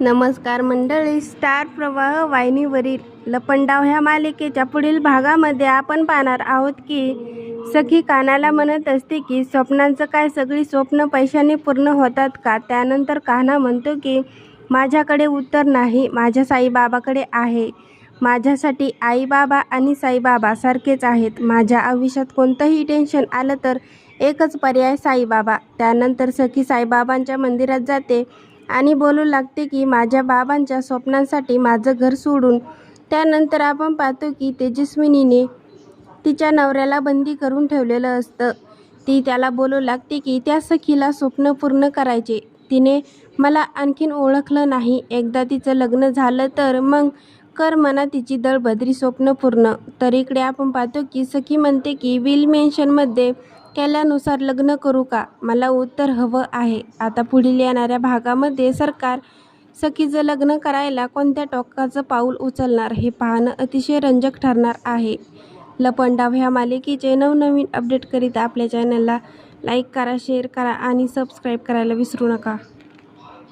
नमस्कार मंडळी स्टार प्रवाह वाहिनीवरील लपंडाव ह्या मालिकेच्या पुढील भागामध्ये आपण पाहणार आहोत की सखी कानाला म्हणत असते की स्वप्नांचं काय सगळी स्वप्न पैशाने पूर्ण होतात का? त्यानंतर कान्हा म्हणतो की माझ्याकडे उत्तर नाही माझ्या साईबाबाकडे आहे. माझ्यासाठी आईबाबा आणि साईबाबा सारखेच आहेत. माझ्या आयुष्यात कोणतंही टेन्शन आलं तर एकच पर्याय साईबाबा. त्यानंतर सखी साईबाबांच्या मंदिरात जाते. आणि बोलू लागते की माझ्या बाबांच्या स्वप्नांसाठी माझं घर सोडून. त्यानंतर आपण पाहतो की तेजस्विनीने तिच्या नवऱ्याला बंदी करून ठेवलेलं असतं. ती त्याला बोलू लागते की त्या सखीला स्वप्न पूर्ण करायचे. तिने मला आणखीन ओळखलं नाही. एकदा तिचं लग्न झालं तर मग कर म्हणा तिची दळबद्री स्वप्न पूर्ण. तर इकडे आपण पाहतो की सखी म्हणते की विल मेन्शनमध्ये केल्यानुसार लग्न करू का? मला उत्तर हवं आहे. आता पुढील येणाऱ्या भागामध्ये सरकार सखीचं लग्न करायला कोणत्या टोकाचं पाऊल उचलणार हे पाहणं अतिशय रंजक ठरणार आहे. लपंडाव ह्या मालिकेचे नवनवीन अपडेट करीत आपल्या चॅनलला लाईक करा शेअर करा आणि सबस्क्राईब करायला विसरू नका.